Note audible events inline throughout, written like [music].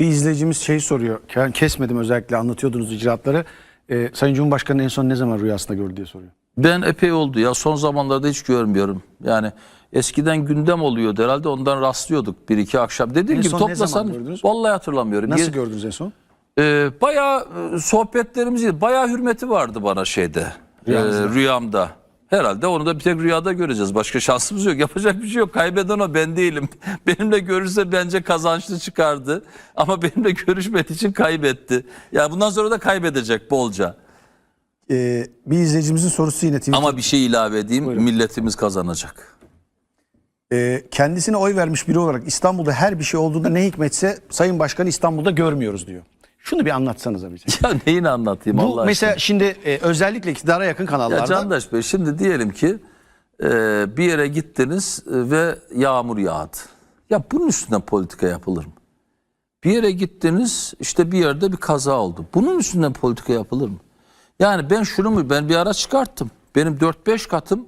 Bir izleyicimiz şey soruyor. Ben kesmedim özellikle anlatıyordunuz icraatları. Ee, Sayın Cumhurbaşkanı en son ne zaman rüyasında gördü diye soruyor. Ben epey oldu ya son zamanlarda hiç görmüyorum. Yani eskiden gündem oluyordu herhalde ondan rastlıyorduk bir iki akşam. Dediğim En gibi son ne toplasan zaman gördünüz? vallahi hatırlamıyorum. Nasıl gördünüz en son? Ee, bayağı e, sohbetlerimiz, bayağı hürmeti vardı bana şeyde, e, Rüyanızda. rüyamda. Herhalde onu da bir tek rüyada göreceğiz. Başka şansımız yok. Yapacak bir şey yok. Kaybeden o ben değilim. [laughs] Benimle görürse bence kazançlı çıkardı. Ama [laughs] benimle görüşmediği için kaybetti. Ya bundan sonra da kaybedecek bolca. Ee, bir izleyicimizin sorusu yine Twitter. Ama bir şey ilave edeyim. Milletimiz kazanacak. Ee, kendisine oy vermiş biri olarak İstanbul'da her bir şey olduğunda ne hikmetse Sayın Başkanı İstanbul'da görmüyoruz diyor. Şunu bir anlatsanıza bize. Ya neyini anlatayım Bu Allah mesela aşkına? şimdi e, özellikle iktidara yakın kanallarda Ya Candaş Bey şimdi diyelim ki e, bir yere gittiniz ve yağmur yağdı. Ya bunun üstünden politika yapılır mı? Bir yere gittiniz işte bir yerde bir kaza oldu. Bunun üstünden politika yapılır mı? Yani ben şunu mu ben bir ara çıkarttım. Benim 4-5 katım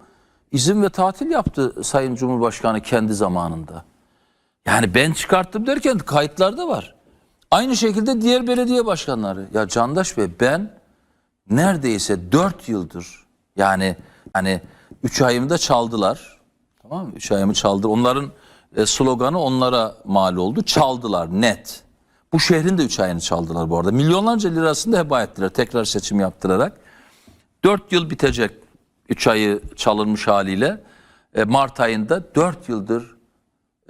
izin ve tatil yaptı Sayın Cumhurbaşkanı kendi zamanında. Yani ben çıkarttım derken kayıtlarda var. Aynı şekilde diğer belediye başkanları. Ya Candaş Bey ben neredeyse 4 yıldır yani hani 3 ayımı da çaldılar. Tamam mı? 3 ayımı çaldı. Onların e, sloganı onlara mal oldu. Çaldılar net. Bu şehrin de 3 ayını çaldılar bu arada. Milyonlarca lirasını da heba ettiler tekrar seçim yaptırarak. 4 yıl bitecek 3 ayı çalınmış haliyle. E, Mart ayında 4 yıldır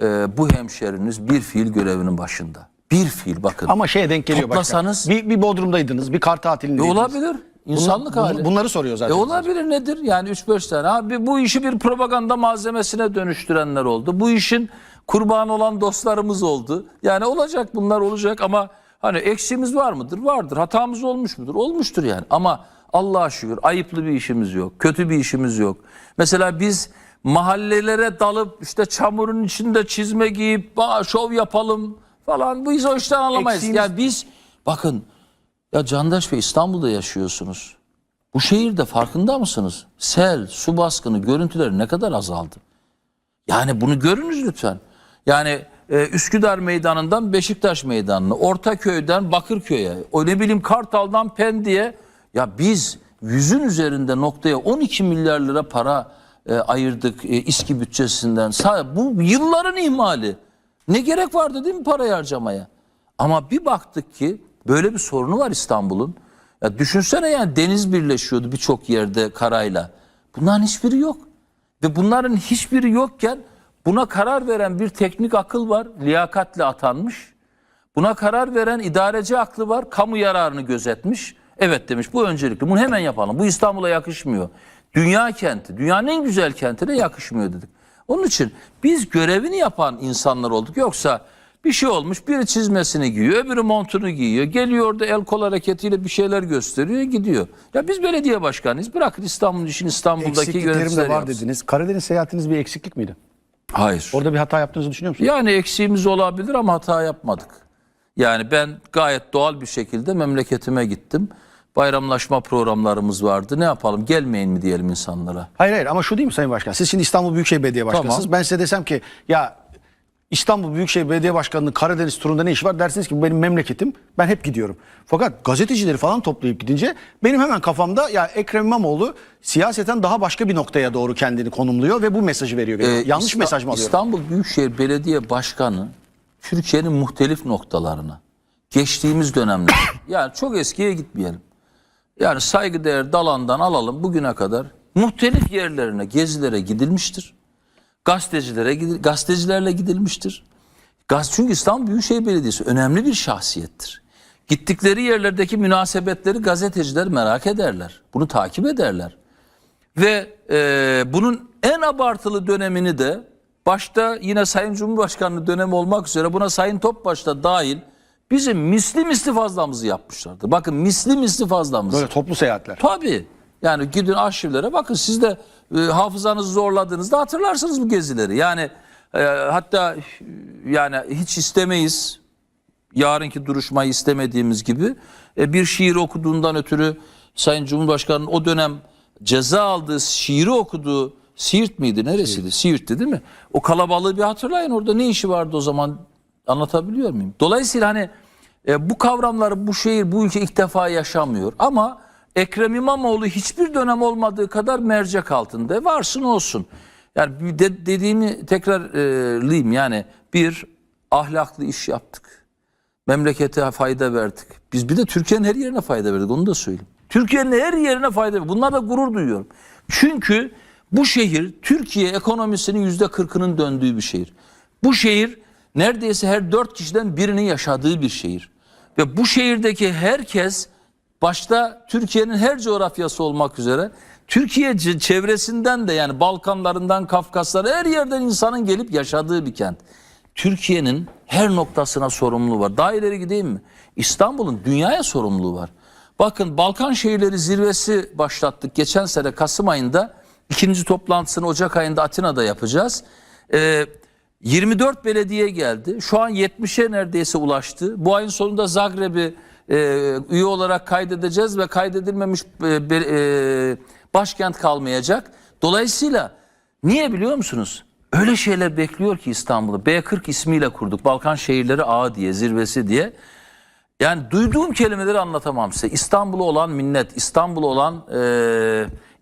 e, bu hemşeriniz bir fiil görevinin başında. Bir fiil bakın. ama şeye denk geliyor Toplasanız- başkan. Bir, bir Bodrum'daydınız, bir kar E, tatilindeydiniz. olabilir. İnsanlık Bunlar- hali. Bunları soruyor zaten. E olabilir nedir? Yani 3-5 tane. Abi bu işi bir propaganda malzemesine dönüştürenler oldu. Bu işin kurbanı olan dostlarımız oldu. Yani olacak bunlar olacak ama hani eksiğimiz var mıdır? Vardır. Hatamız olmuş mudur? Olmuştur yani. Ama Allah'a şükür ayıplı bir işimiz yok. Kötü bir işimiz yok. Mesela biz mahallelere dalıp işte çamurun içinde çizme giyip "Aa, şov yapalım falan. Bu o işten alamayız. Eksiğimiz- Ya biz bakın ya Candaş Bey İstanbul'da yaşıyorsunuz. Bu şehirde farkında mısınız? Sel, su baskını, görüntüleri ne kadar azaldı? Yani bunu görünüz lütfen. Yani e, Üsküdar Meydanı'ndan Beşiktaş Meydanı'na, Ortaköy'den Bakırköy'e, o ne bileyim Kartal'dan Pendik'e ya biz yüzün üzerinde noktaya 12 milyar lira para e, ayırdık e, İSKİ bütçesinden. Bu yılların ihmali. Ne gerek vardı değil mi parayı harcamaya? Ama bir baktık ki böyle bir sorunu var İstanbul'un. Ya düşünsene yani deniz birleşiyordu birçok yerde karayla. Bunların hiçbiri yok. Ve bunların hiçbiri yokken buna karar veren bir teknik akıl var, liyakatle atanmış. Buna karar veren idareci aklı var, kamu yararını gözetmiş. Evet demiş bu öncelikli, bunu hemen yapalım. Bu İstanbul'a yakışmıyor. Dünya kenti, dünyanın en güzel kentine yakışmıyor dedik. Onun için biz görevini yapan insanlar olduk. Yoksa bir şey olmuş, biri çizmesini giyiyor, öbürü montunu giyiyor. Geliyor orada el kol hareketiyle bir şeyler gösteriyor, gidiyor. Ya biz belediye başkanıyız. Bırakın İstanbul'un işini İstanbul'daki Eksikliklerim de yöneticiler var yapsın. dediniz. Karadeniz seyahatiniz bir eksiklik miydi? Hayır. Orada bir hata yaptığınızı düşünüyor musunuz? Yani eksiğimiz olabilir ama hata yapmadık. Yani ben gayet doğal bir şekilde memleketime gittim. Bayramlaşma programlarımız vardı. Ne yapalım gelmeyin mi diyelim insanlara. Hayır hayır ama şu değil mi Sayın Başkan? Siz şimdi İstanbul Büyükşehir Belediye Başkanısınız. Tamam. Ben size desem ki ya İstanbul Büyükşehir Belediye Başkanı'nın Karadeniz turunda ne işi var? Dersiniz ki benim memleketim. Ben hep gidiyorum. Fakat gazetecileri falan toplayıp gidince benim hemen kafamda ya Ekrem İmamoğlu siyaseten daha başka bir noktaya doğru kendini konumluyor ve bu mesajı veriyor. Ee, Yanlış İsta- mesaj mı alıyorum? İstanbul Büyükşehir Belediye Başkanı Türkiye'nin muhtelif noktalarına geçtiğimiz dönemler [coughs] yani çok eskiye gitmeyelim. Yani saygıdeğer dalandan alalım bugüne kadar muhtelif yerlerine gezilere gidilmiştir. Gazetecilere gidil- gazetecilerle gidilmiştir. Gaz çünkü İstanbul Büyükşehir Belediyesi önemli bir şahsiyettir. Gittikleri yerlerdeki münasebetleri gazeteciler merak ederler. Bunu takip ederler. Ve e, bunun en abartılı dönemini de başta yine Sayın Cumhurbaşkanlığı dönemi olmak üzere buna Sayın Topbaş da dahil bizim misli misli fazlamızı yapmışlardı. Bakın misli misli fazlamızı. Böyle toplu seyahatler. Tabii. Yani gidin arşivlere bakın siz de e, hafızanızı zorladığınızda hatırlarsınız bu gezileri. Yani e, hatta yani hiç istemeyiz yarınki duruşmayı istemediğimiz gibi e, bir şiir okuduğundan ötürü Sayın Cumhurbaşkanı'nın o dönem ceza aldığı şiiri okuduğu Siirt miydi neresiydi? Siirt'ti değil mi? O kalabalığı bir hatırlayın orada ne işi vardı o zaman anlatabiliyor muyum? Dolayısıyla hani E, bu kavramları bu şehir, bu ülke ilk defa yaşamıyor. Ama Ekrem İmamoğlu hiçbir dönem olmadığı kadar mercek altında. Varsın olsun. Yani de, dediğimi tekrarlayayım. Yani bir ahlaklı iş yaptık. Memlekete fayda verdik. Biz bir de Türkiye'nin her yerine fayda verdik onu da söyleyeyim. Türkiye'nin her yerine fayda verdik. Bunlar da gurur duyuyorum. Çünkü bu şehir Türkiye ekonomisinin yüzde kırkının döndüğü bir şehir. Bu şehir neredeyse her dört kişiden birinin yaşadığı bir şehir. Ve bu şehirdeki herkes başta Türkiye'nin her coğrafyası olmak üzere Türkiye çevresinden de yani Balkanlarından Kafkaslara her yerden insanın gelip yaşadığı bir kent. Türkiye'nin her noktasına sorumluluğu var. Daha ileri gideyim mi? İstanbul'un dünyaya sorumluluğu var. Bakın Balkan Şehirleri Zirvesi başlattık. Geçen sene Kasım ayında ikinci toplantısını Ocak ayında Atina'da yapacağız. Ee, 24 belediye geldi. Şu an 70'e neredeyse ulaştı. Bu ayın sonunda Zagreb'i e, üye olarak kaydedeceğiz ve kaydedilmemiş e, bir, e, başkent kalmayacak. Dolayısıyla niye biliyor musunuz? Öyle şeyler bekliyor ki İstanbul'u. B40 ismiyle kurduk. Balkan Şehirleri Ağı diye, zirvesi diye. Yani duyduğum kelimeleri anlatamam size. İstanbul'a olan minnet, İstanbul'a olan e,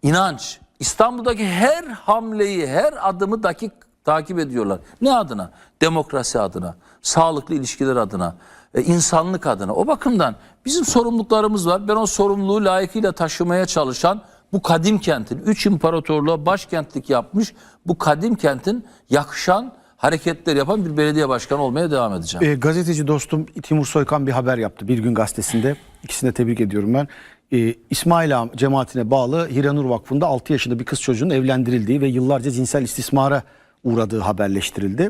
inanç, İstanbul'daki her hamleyi, her adımı dakik takip ediyorlar. Ne adına? Demokrasi adına, sağlıklı ilişkiler adına, e, insanlık adına. O bakımdan bizim sorumluluklarımız var. Ben o sorumluluğu layıkıyla taşımaya çalışan bu kadim kentin, üç imparatorluğa başkentlik yapmış bu kadim kentin yakışan hareketler yapan bir belediye başkanı olmaya devam edeceğim. E, gazeteci dostum Timur Soykan bir haber yaptı Bir Gün Gazetesi'nde. İkisini de tebrik ediyorum ben. E, İsmail Ağa cemaatine bağlı Hiranur Vakfı'nda 6 yaşında bir kız çocuğunun evlendirildiği ve yıllarca cinsel istismara uğradığı haberleştirildi.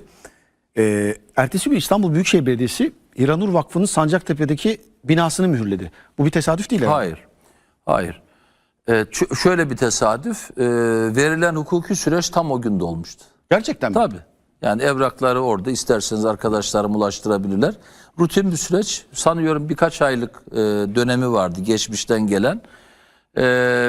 E, ertesi gün İstanbul Büyükşehir Belediyesi Hiranur Vakfı'nın Sancaktepe'deki binasını mühürledi. Bu bir tesadüf değil herhalde. Hayır. Hayır. Ee, şöyle bir tesadüf. Ee, verilen hukuki süreç tam o günde olmuştu. Gerçekten mi? Tabii. Yani evrakları orada isterseniz arkadaşlarım ulaştırabilirler. Rutin bir süreç. Sanıyorum birkaç aylık e, dönemi vardı geçmişten gelen. E,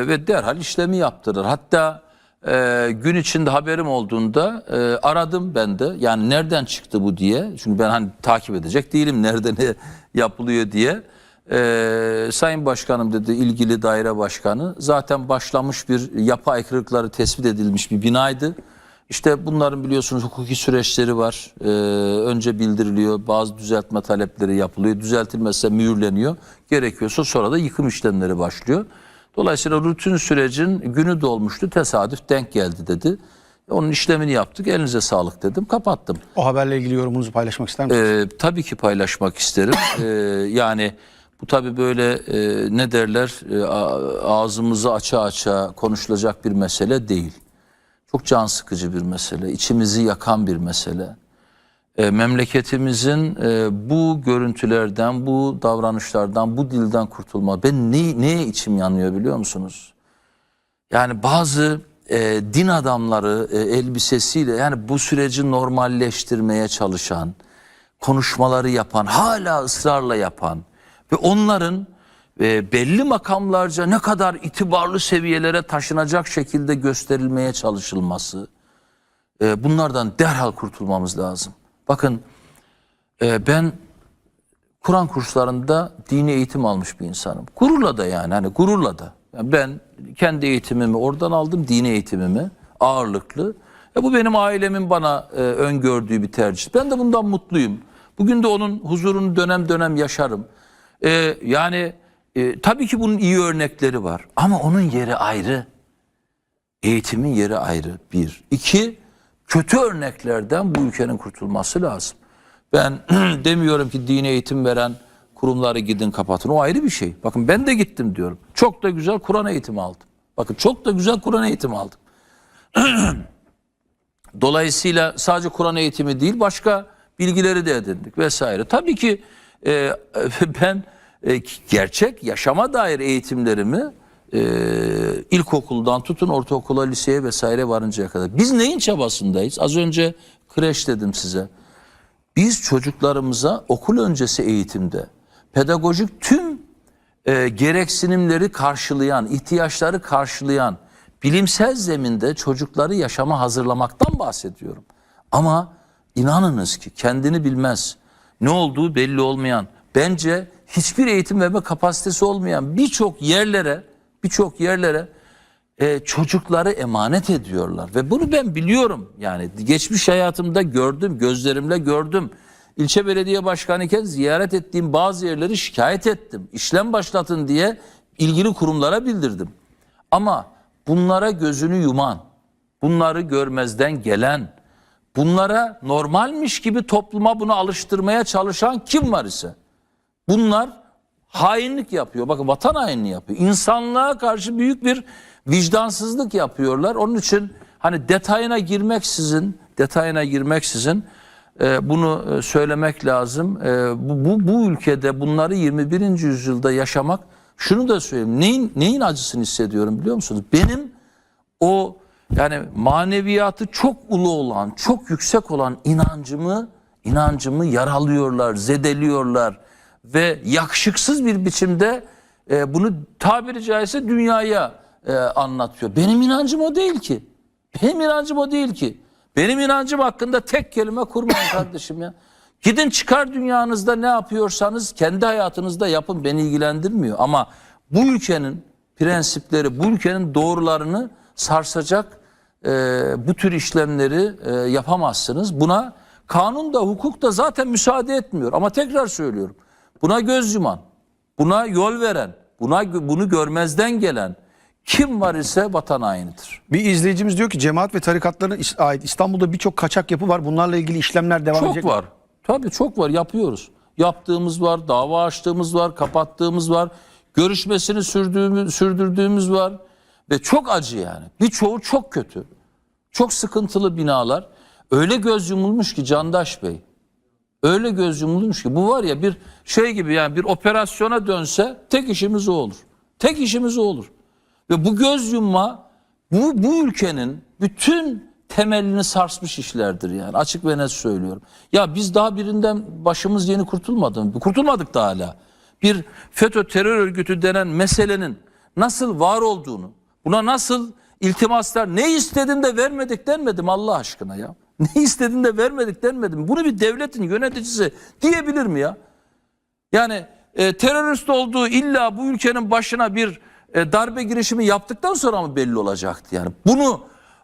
ve derhal işlemi yaptırır. Hatta e, gün içinde haberim olduğunda e, aradım ben de. Yani nereden çıktı bu diye. Çünkü ben hani takip edecek değilim [laughs] nerede ne yapılıyor diye. E, Sayın Başkanım dedi ilgili daire başkanı. Zaten başlamış bir yapı aykırılıkları tespit edilmiş bir binaydı. İşte bunların biliyorsunuz hukuki süreçleri var. Ee, önce bildiriliyor, bazı düzeltme talepleri yapılıyor. Düzeltilmezse mühürleniyor. Gerekiyorsa sonra da yıkım işlemleri başlıyor. Dolayısıyla rutin sürecin günü dolmuştu. Tesadüf denk geldi dedi. Onun işlemini yaptık. Elinize sağlık dedim. Kapattım. O haberle ilgili yorumunuzu paylaşmak ister misiniz? Ee, tabii ki paylaşmak isterim. Ee, yani bu tabii böyle e, ne derler e, ağzımızı aça aça konuşulacak bir mesele değil. Çok can sıkıcı bir mesele, içimizi yakan bir mesele. E, memleketimizin e, bu görüntülerden, bu davranışlardan, bu dilden kurtulma. Ben ne, neye içim yanıyor biliyor musunuz? Yani bazı e, din adamları e, elbisesiyle yani bu süreci normalleştirmeye çalışan, konuşmaları yapan, hala ısrarla yapan ve onların e, belli makamlarca ne kadar itibarlı seviyelere taşınacak şekilde gösterilmeye çalışılması. e, bunlardan derhal kurtulmamız lazım. Bakın e, ben Kur'an kurslarında dini eğitim almış bir insanım. Gururla da yani hani gururla da. Yani ben kendi eğitimimi oradan aldım, dini eğitimimi ağırlıklı. E bu benim ailemin bana e, öngördüğü bir tercih. Ben de bundan mutluyum. Bugün de onun huzurunu dönem dönem yaşarım. E, yani e, tabii ki bunun iyi örnekleri var ama onun yeri ayrı. Eğitimin yeri ayrı bir. İki, kötü örneklerden bu ülkenin kurtulması lazım. Ben [clears throat] demiyorum ki dini eğitim veren kurumları gidin kapatın. O ayrı bir şey. Bakın ben de gittim diyorum. Çok da güzel Kur'an eğitimi aldım. Bakın çok da güzel Kur'an eğitimi aldım. [clears throat] Dolayısıyla sadece Kur'an eğitimi değil başka bilgileri de edindik vesaire. Tabii ki e, [laughs] ben e, gerçek yaşama dair eğitimlerimi e, ilkokuldan tutun ortaokula, liseye vesaire varıncaya kadar. Biz neyin çabasındayız? Az önce kreş dedim size. Biz çocuklarımıza okul öncesi eğitimde pedagojik tüm e, gereksinimleri karşılayan, ihtiyaçları karşılayan bilimsel zeminde çocukları yaşama hazırlamaktan bahsediyorum. Ama inanınız ki kendini bilmez, ne olduğu belli olmayan, bence hiçbir eğitim verme kapasitesi olmayan birçok yerlere birçok yerlere e, çocukları emanet ediyorlar. Ve bunu ben biliyorum. Yani geçmiş hayatımda gördüm gözlerimle gördüm. İlçe belediye başkanıyken ziyaret ettiğim bazı yerleri şikayet ettim. İşlem başlatın diye ilgili kurumlara bildirdim. Ama bunlara gözünü yuman bunları görmezden gelen bunlara normalmiş gibi topluma bunu alıştırmaya çalışan kim var ise Bunlar hainlik yapıyor. Bakın vatan hainliği yapıyor. İnsanlığa karşı büyük bir vicdansızlık yapıyorlar. Onun için hani detayına girmeksizin, detayına girmeksizin e, bunu e, söylemek lazım. E, bu, bu, bu ülkede bunları 21. yüzyılda yaşamak şunu da söyleyeyim. Neyin, neyin acısını hissediyorum biliyor musunuz? Benim o yani maneviyatı çok ulu olan, çok yüksek olan inancımı inancımı yaralıyorlar, zedeliyorlar ve yakışıksız bir biçimde e, bunu tabiri caizse dünyaya e, anlatıyor. Benim inancım o değil ki. Benim inancım o değil ki. Benim inancım hakkında tek kelime kurmayın [coughs] kardeşim ya. Gidin çıkar dünyanızda ne yapıyorsanız kendi hayatınızda yapın beni ilgilendirmiyor. Ama bu ülkenin prensipleri, bu ülkenin doğrularını sarsacak e, bu tür işlemleri e, yapamazsınız. Buna kanun da hukuk da zaten müsaade etmiyor. Ama tekrar söylüyorum. Buna göz yuman, buna yol veren, buna bunu görmezden gelen kim var ise vatan hainidir. Bir izleyicimiz diyor ki cemaat ve tarikatlarına ait İstanbul'da birçok kaçak yapı var. Bunlarla ilgili işlemler devam edecek. Çok var. Tabii çok var yapıyoruz. Yaptığımız var, dava açtığımız var, kapattığımız var. Görüşmesini sürdüğümüz, sürdürdüğümüz var. Ve çok acı yani. Birçoğu çok kötü. Çok sıkıntılı binalar. Öyle göz yumulmuş ki Candaş Bey. Öyle göz yumulmuş ki bu var ya bir şey gibi yani bir operasyona dönse tek işimiz o olur. Tek işimiz o olur. Ve bu göz yumma bu, bu ülkenin bütün temelini sarsmış işlerdir yani açık ve net söylüyorum. Ya biz daha birinden başımız yeni kurtulmadı mı? Kurtulmadık da hala. Bir FETÖ terör örgütü denen meselenin nasıl var olduğunu, buna nasıl iltimaslar ne istedin de vermedik denmedim Allah aşkına ya. [laughs] Ne istedin de vermedik denmedim. Bunu bir devletin yöneticisi diyebilir mi ya? Yani e, terörist olduğu illa bu ülkenin başına bir e, darbe girişimi yaptıktan sonra mı belli olacaktı yani? Bunu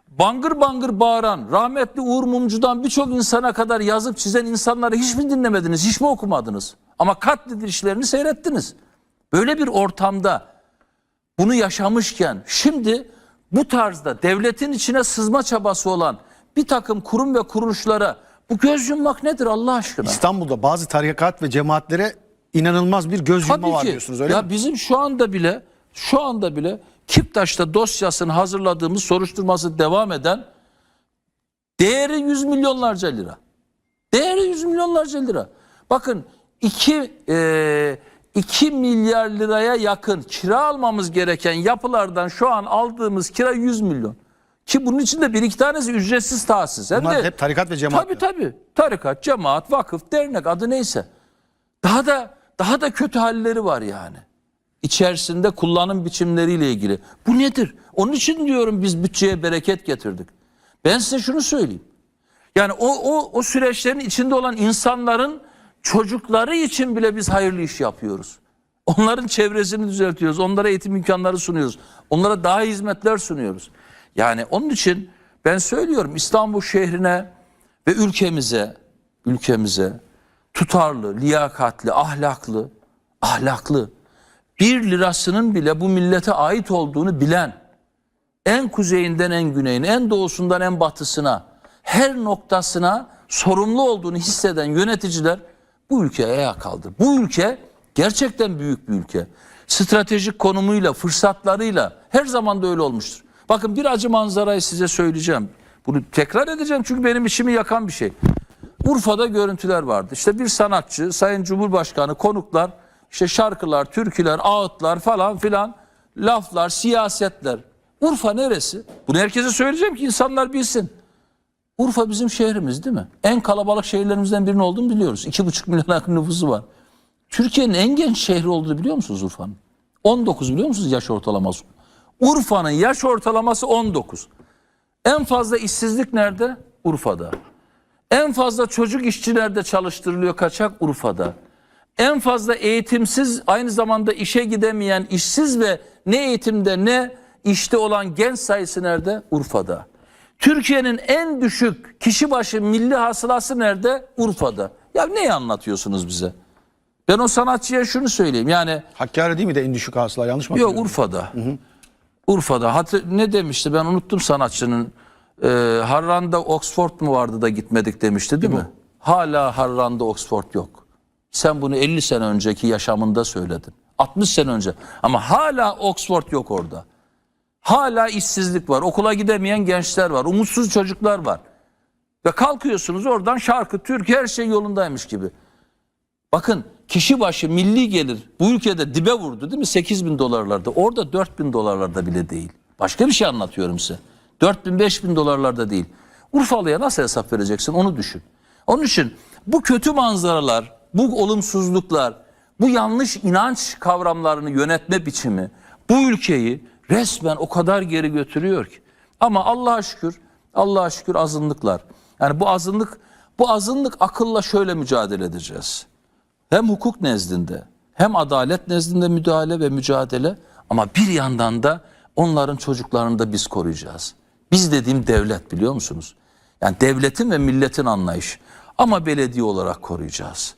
bangır bangır bağıran rahmetli Uğur Mumcu'dan birçok insana kadar yazıp çizen insanları hiç mi dinlemediniz, hiç mi okumadınız? Ama katledilişlerini seyrettiniz. Böyle bir ortamda bunu yaşamışken şimdi bu tarzda devletin içine sızma çabası olan bir takım kurum ve kuruluşlara bu göz yummak nedir Allah aşkına? İstanbul'da bazı tarikat ve cemaatlere inanılmaz bir göz yumma Tabii var ki. diyorsunuz öyle ya mi? bizim şu anda bile şu anda bile Kiptaş'ta dosyasını hazırladığımız soruşturması devam eden değeri 100 milyonlarca lira. Değeri 100 milyonlarca lira. Bakın 2 e, 2 milyar liraya yakın kira almamız gereken yapılardan şu an aldığımız kira 100 milyon. Ki bunun içinde bir iki tanesi ücretsiz tahsis. Hem Bunlar de- hep tarikat ve cemaat. Tabii tabii. Tarikat, cemaat, vakıf, dernek adı neyse. Daha da daha da kötü halleri var yani. İçerisinde kullanım biçimleriyle ilgili. Bu nedir? Onun için diyorum biz bütçeye bereket getirdik. Ben size şunu söyleyeyim. Yani o o o süreçlerin içinde olan insanların çocukları için bile biz hayırlı iş yapıyoruz. Onların çevresini düzeltiyoruz. Onlara eğitim imkanları sunuyoruz. Onlara daha hizmetler sunuyoruz. Yani onun için ben söylüyorum İstanbul şehrine ve ülkemize ülkemize tutarlı, liyakatli, ahlaklı, ahlaklı bir lirasının bile bu millete ait olduğunu bilen en kuzeyinden en güneyine, en doğusundan en batısına, her noktasına sorumlu olduğunu hisseden yöneticiler bu ülkeye ayağa kaldır. Bu ülke gerçekten büyük bir ülke. Stratejik konumuyla, fırsatlarıyla her zaman da öyle olmuştur. Bakın bir acı manzarayı size söyleyeceğim. Bunu tekrar edeceğim çünkü benim içimi yakan bir şey. Urfa'da görüntüler vardı. İşte bir sanatçı, Sayın Cumhurbaşkanı, konuklar, işte şarkılar, türküler, ağıtlar falan filan, laflar, siyasetler. Urfa neresi? Bunu herkese söyleyeceğim ki insanlar bilsin. Urfa bizim şehrimiz değil mi? En kalabalık şehirlerimizden birinin olduğunu biliyoruz. 2,5 milyon yakın nüfusu var. Türkiye'nin en genç şehri olduğunu biliyor musunuz Urfa'nın? 19 biliyor musunuz yaş ortalaması? Urfa'nın yaş ortalaması 19. En fazla işsizlik nerede? Urfa'da. En fazla çocuk işçilerde çalıştırılıyor kaçak Urfa'da. En fazla eğitimsiz, aynı zamanda işe gidemeyen, işsiz ve ne eğitimde ne işte olan genç sayısı nerede? Urfa'da. Türkiye'nin en düşük kişi başı milli hasılası nerede? Urfa'da. Ya neyi anlatıyorsunuz bize? Ben o sanatçıya şunu söyleyeyim. Yani Hakkari değil mi de en düşük hasıla yanlış mı Yok? Urfa'da. Urfa'da. Hatır, ne demişti ben unuttum sanatçının. Ee, Harran'da Oxford mu vardı da gitmedik demişti değil mi? Hala Harran'da Oxford yok. Sen bunu 50 sene önceki yaşamında söyledin. 60 sene önce. Ama hala Oxford yok orada. Hala işsizlik var. Okula gidemeyen gençler var. Umutsuz çocuklar var. Ve kalkıyorsunuz oradan şarkı, Türk her şey yolundaymış gibi. Bakın kişi başı milli gelir bu ülkede dibe vurdu değil mi? 8 bin dolarlarda. Orada 4 bin dolarlarda bile değil. Başka bir şey anlatıyorum size. 4 bin 5 bin dolarlarda değil. Urfalı'ya nasıl hesap vereceksin onu düşün. Onun için bu kötü manzaralar, bu olumsuzluklar, bu yanlış inanç kavramlarını yönetme biçimi bu ülkeyi resmen o kadar geri götürüyor ki. Ama Allah'a şükür, Allah'a şükür azınlıklar. Yani bu azınlık, bu azınlık akılla şöyle mücadele edeceğiz hem hukuk nezdinde hem adalet nezdinde müdahale ve mücadele ama bir yandan da onların çocuklarını da biz koruyacağız. Biz dediğim devlet biliyor musunuz? Yani devletin ve milletin anlayışı. Ama belediye olarak koruyacağız.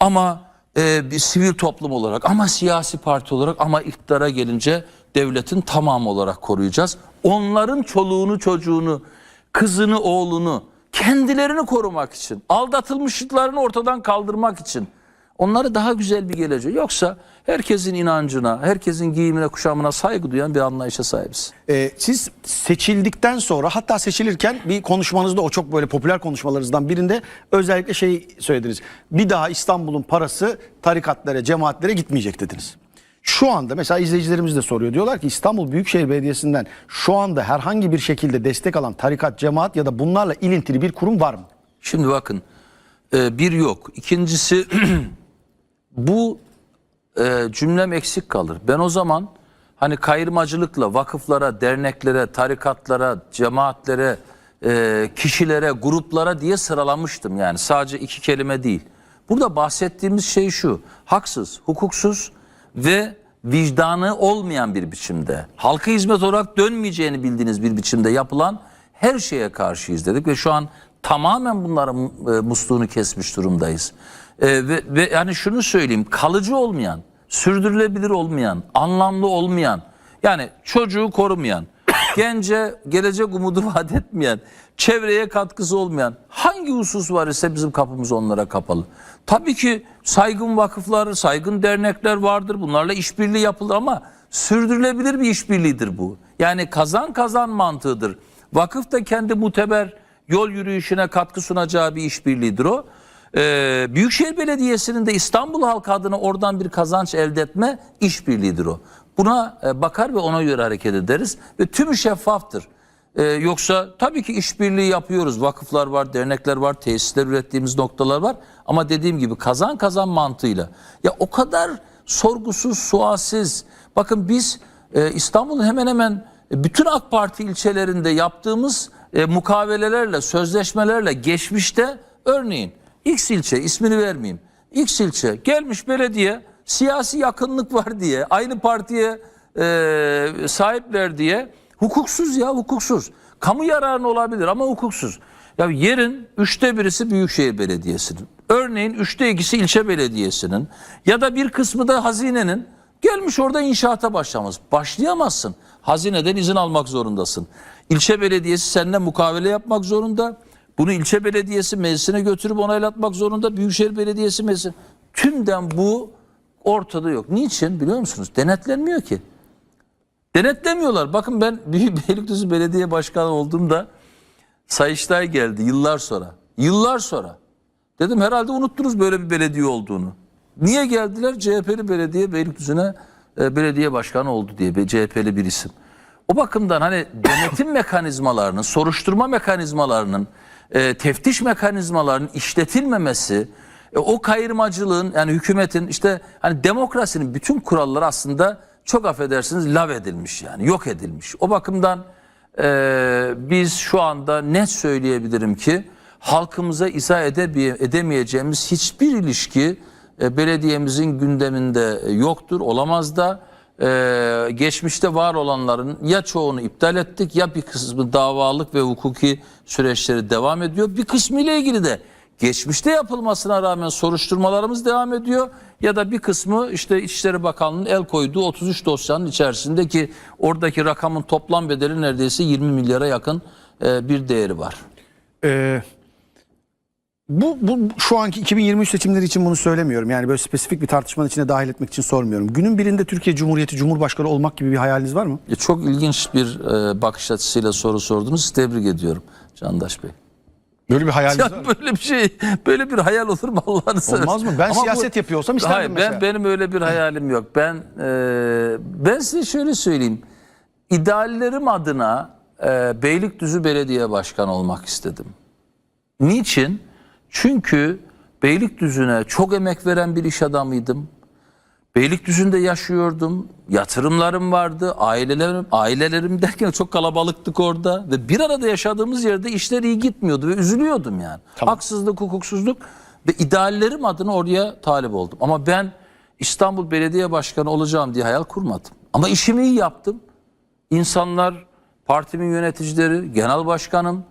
Ama e, bir sivil toplum olarak ama siyasi parti olarak ama iktidara gelince devletin tamamı olarak koruyacağız. Onların çoluğunu çocuğunu, kızını oğlunu kendilerini korumak için, aldatılmışlıklarını ortadan kaldırmak için onları daha güzel bir gelecek. Yoksa herkesin inancına, herkesin giyimine, kuşamına saygı duyan bir anlayışa sahibiz. Ee, siz seçildikten sonra hatta seçilirken bir konuşmanızda o çok böyle popüler konuşmalarınızdan birinde özellikle şey söylediniz. Bir daha İstanbul'un parası tarikatlara, cemaatlere gitmeyecek dediniz. Şu anda mesela izleyicilerimiz de soruyor. Diyorlar ki İstanbul Büyükşehir Belediyesi'nden şu anda herhangi bir şekilde destek alan tarikat, cemaat ya da bunlarla ilintili bir kurum var mı? Şimdi bakın e, bir yok. İkincisi [clears throat] bu e, cümlem eksik kalır. Ben o zaman hani kayırmacılıkla vakıflara, derneklere, tarikatlara, cemaatlere, e, kişilere, gruplara diye sıralamıştım. Yani sadece iki kelime değil. Burada bahsettiğimiz şey şu. Haksız, hukuksuz ve vicdanı olmayan bir biçimde, halka hizmet olarak dönmeyeceğini bildiğiniz bir biçimde yapılan her şeye karşıyız dedik ve şu an tamamen bunların e, musluğunu kesmiş durumdayız. E, ve, ve yani şunu söyleyeyim, kalıcı olmayan, sürdürülebilir olmayan, anlamlı olmayan, yani çocuğu korumayan, [coughs] gence gelecek umudu vaat etmeyen, çevreye katkısı olmayan hangi husus var ise bizim kapımız onlara kapalı. Tabii ki saygın vakıflar, saygın dernekler vardır. Bunlarla işbirliği yapılır ama sürdürülebilir bir işbirliğidir bu. Yani kazan kazan mantığıdır. Vakıf da kendi muteber yol yürüyüşüne katkı sunacağı bir işbirliğidir o. Ee, Büyükşehir Belediyesi'nin de İstanbul halkı adına oradan bir kazanç elde etme işbirliğidir o. Buna e, bakar ve ona göre hareket ederiz ve tümü şeffaftır. Ee, yoksa tabii ki işbirliği yapıyoruz. Vakıflar var, dernekler var, tesisler ürettiğimiz noktalar var. Ama dediğim gibi kazan kazan mantığıyla. Ya o kadar sorgusuz, sualsiz. Bakın biz e, İstanbul'un hemen hemen bütün AK Parti ilçelerinde yaptığımız e, mukavelelerle, sözleşmelerle geçmişte örneğin X ilçe ismini vermeyeyim. X ilçe gelmiş belediye siyasi yakınlık var diye aynı partiye e, sahipler diye hukuksuz ya hukuksuz. Kamu yararına olabilir ama hukuksuz. Ya yerin üçte birisi Büyükşehir Belediyesi'nin. Örneğin üçte ikisi ilçe belediyesinin ya da bir kısmı da hazinenin gelmiş orada inşaata başlamış. Başlayamazsın. Hazineden izin almak zorundasın. İlçe belediyesi seninle mukavele yapmak zorunda. Bunu ilçe belediyesi meclisine götürüp onaylatmak zorunda. Büyükşehir Belediyesi meclisi. Tümden bu ortada yok. Niçin biliyor musunuz? Denetlenmiyor ki. Denetlemiyorlar. Bakın ben [laughs] Büyük Beylikdüzü Belediye Başkanı olduğumda Sayıştay geldi yıllar sonra. Yıllar sonra. Dedim herhalde unuttunuz böyle bir belediye olduğunu. Niye geldiler? CHP'li belediye Beylikdüzü'ne e, belediye başkanı oldu diye bir CHP'li bir isim. O bakımdan hani denetim [laughs] mekanizmalarının, soruşturma mekanizmalarının, e, teftiş mekanizmalarının işletilmemesi, e, o kayırmacılığın yani hükümetin işte hani demokrasinin bütün kuralları aslında çok affedersiniz lav edilmiş yani yok edilmiş. O bakımdan e, biz şu anda net söyleyebilirim ki halkımıza izah edebi- edemeyeceğimiz hiçbir ilişki e, belediyemizin gündeminde e, yoktur, olamaz da e, geçmişte var olanların ya çoğunu iptal ettik ya bir kısmı davalık ve hukuki süreçleri devam ediyor. Bir kısmı ile ilgili de geçmişte yapılmasına rağmen soruşturmalarımız devam ediyor ya da bir kısmı işte İçişleri Bakanlığı'nın el koyduğu 33 dosyanın içerisinde ki oradaki rakamın toplam bedeli neredeyse 20 milyara yakın e, bir değeri var. Ee, bu, bu şu anki 2023 seçimleri için bunu söylemiyorum. Yani böyle spesifik bir tartışmanın içine dahil etmek için sormuyorum. Günün birinde Türkiye Cumhuriyeti Cumhurbaşkanı olmak gibi bir hayaliniz var mı? E, Çok ilginç bir e, bakış açısıyla soru sordunuz. Tebrik ediyorum Candaş Bey. Böyle bir hayaliniz var Ya mı? böyle bir şey, böyle bir hayal olur mu Allah'ını seversen? Olmaz mı? Ben Ama siyaset yapıyor olsam isterdim Hayır, mesela. ben benim öyle bir hayalim yok. Ben e, ben size şöyle söyleyeyim. İdeallerim adına e, Beylikdüzü Belediye Başkanı olmak istedim. Niçin? Çünkü Beylikdüzü'ne çok emek veren bir iş adamıydım. Beylikdüzü'nde yaşıyordum. Yatırımlarım vardı. Ailelerim, ailelerim [laughs] derken çok kalabalıktık orada. Ve bir arada yaşadığımız yerde işler iyi gitmiyordu ve üzülüyordum yani. Haksızlık, hukuksuzluk ve ideallerim adına oraya talip oldum. Ama ben İstanbul Belediye Başkanı olacağım diye hayal kurmadım. Ama işimi iyi yaptım. İnsanlar, partimin yöneticileri, genel başkanım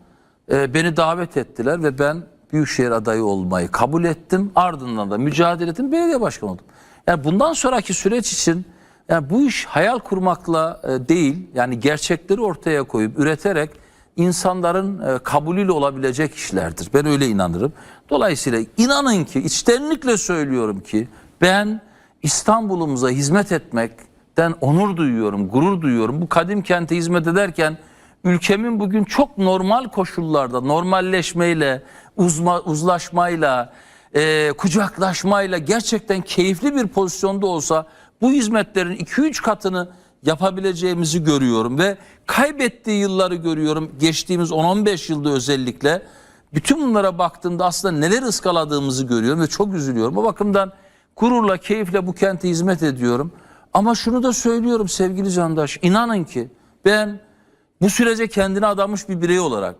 e, beni davet ettiler ve ben büyükşehir adayı olmayı kabul ettim. Ardından da mücadele ettim, belediye başkanı oldum. Yani bundan sonraki süreç için yani bu iş hayal kurmakla e, değil, yani gerçekleri ortaya koyup üreterek insanların e, kabulüyle olabilecek işlerdir. Ben öyle inanırım. Dolayısıyla inanın ki, içtenlikle söylüyorum ki ben İstanbul'umuza hizmet etmekten onur duyuyorum, gurur duyuyorum. Bu kadim kente hizmet ederken ülkemin bugün çok normal koşullarda normalleşmeyle, uzma, uzlaşmayla, e, kucaklaşmayla gerçekten keyifli bir pozisyonda olsa bu hizmetlerin 2-3 katını yapabileceğimizi görüyorum ve kaybettiği yılları görüyorum. Geçtiğimiz 10-15 yılda özellikle bütün bunlara baktığımda aslında neler ıskaladığımızı görüyorum ve çok üzülüyorum. O bakımdan gururla, keyifle bu kente hizmet ediyorum. Ama şunu da söylüyorum sevgili Candaş, inanın ki ben bu sürece kendine adamış bir birey olarak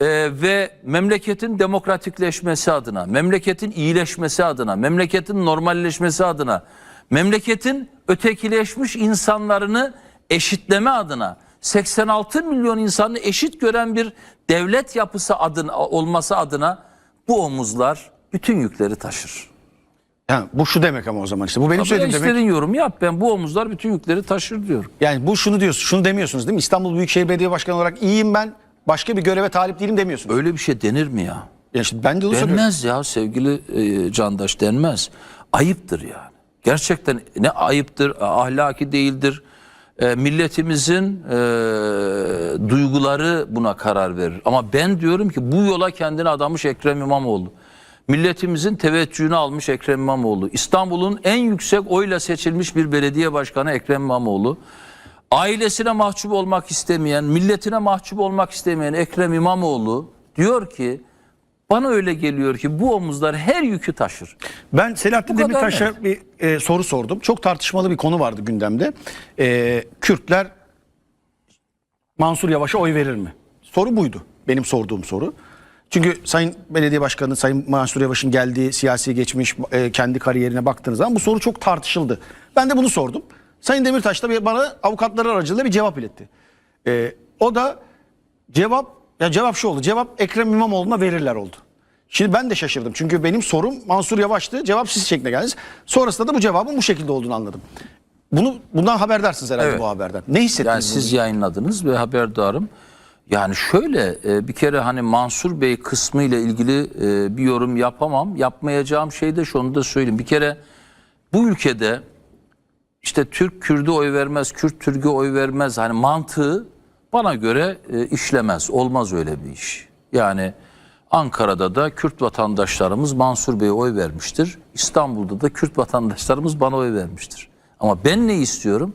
e, ve memleketin demokratikleşmesi adına, memleketin iyileşmesi adına, memleketin normalleşmesi adına, memleketin ötekileşmiş insanlarını eşitleme adına, 86 milyon insanı eşit gören bir devlet yapısı adına, olması adına bu omuzlar bütün yükleri taşır. Yani bu şu demek ama o zaman işte. Bu benim Tabii söylediğim demek. istediğin yorum yap. Ben bu omuzlar bütün yükleri taşır diyorum. Yani bu şunu diyorsun, şunu demiyorsunuz değil mi? İstanbul Büyükşehir Belediye Başkanı olarak iyiyim ben, başka bir göreve talip değilim demiyorsunuz. Öyle bir şey denir mi ya? Yani işte ben de onu söylüyorum. Denmez ya sevgili e, Candaş denmez. Ayıptır yani. Gerçekten ne ayıptır, ahlaki değildir. E, milletimizin e, duyguları buna karar verir. Ama ben diyorum ki bu yola kendini adamış Ekrem İmamoğlu. Milletimizin teveccühünü almış Ekrem İmamoğlu. İstanbul'un en yüksek oyla seçilmiş bir belediye başkanı Ekrem İmamoğlu. Ailesine mahcup olmak istemeyen, milletine mahcup olmak istemeyen Ekrem İmamoğlu diyor ki bana öyle geliyor ki bu omuzlar her yükü taşır. Ben Selahattin Demirtaş'a bir e, soru sordum. Çok tartışmalı bir konu vardı gündemde. E, Kürtler Mansur Yavaş'a oy verir mi? Soru buydu. Benim sorduğum soru. Çünkü Sayın Belediye Başkanı, Sayın Mansur Yavaş'ın geldiği siyasi geçmiş, e, kendi kariyerine baktığınız zaman bu soru çok tartışıldı. Ben de bunu sordum. Sayın Demirtaş da bana avukatları aracılığıyla bir cevap iletti. E, o da cevap, ya cevap şu oldu. Cevap Ekrem İmamoğlu'na verirler oldu. Şimdi ben de şaşırdım. Çünkü benim sorum Mansur Yavaş'tı. Cevap siz şeklinde geldiniz. Sonrasında da bu cevabın bu şekilde olduğunu anladım. Bunu bundan haberdarsınız herhalde Evet. bu haberden. Ne hissettiniz? Yani bunu? siz yayınladınız ve haberdarım. Yani şöyle e, bir kere hani Mansur Bey kısmı ile ilgili e, bir yorum yapamam. Yapmayacağım şey de şunu da söyleyeyim. Bir kere bu ülkede işte Türk Kürt'e oy vermez, Kürt Türk'e oy vermez. Hani mantığı bana göre e, işlemez. Olmaz öyle bir iş. Yani Ankara'da da Kürt vatandaşlarımız Mansur Bey'e oy vermiştir. İstanbul'da da Kürt vatandaşlarımız bana oy vermiştir. Ama ben ne istiyorum?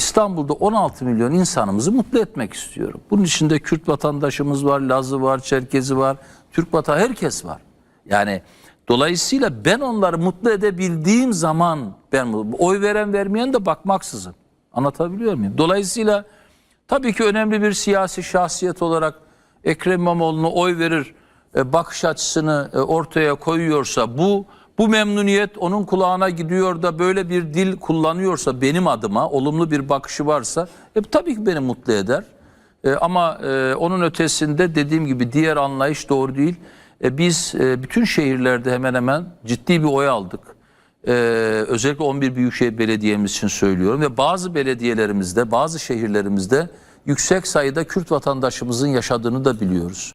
İstanbul'da 16 milyon insanımızı mutlu etmek istiyorum. Bunun içinde Kürt vatandaşımız var, Lazı var, Çerkezi var, Türk vatan herkes var. Yani dolayısıyla ben onları mutlu edebildiğim zaman ben oy veren vermeyen de bakmaksızın. Anlatabiliyor muyum? Dolayısıyla tabii ki önemli bir siyasi şahsiyet olarak Ekrem İmamoğlu'na oy verir e, bakış açısını e, ortaya koyuyorsa bu Bu memnuniyet onun kulağına gidiyor da böyle bir dil kullanıyorsa benim adıma olumlu bir bakışı varsa e, tabii ki beni mutlu eder. E, ama e, onun ötesinde dediğim gibi diğer anlayış doğru değil. E, biz e, bütün şehirlerde hemen hemen ciddi bir oy aldık. E, özellikle 11 Büyükşehir Belediye'miz için söylüyorum ve bazı belediyelerimizde, bazı şehirlerimizde yüksek sayıda Kürt vatandaşımızın yaşadığını da biliyoruz.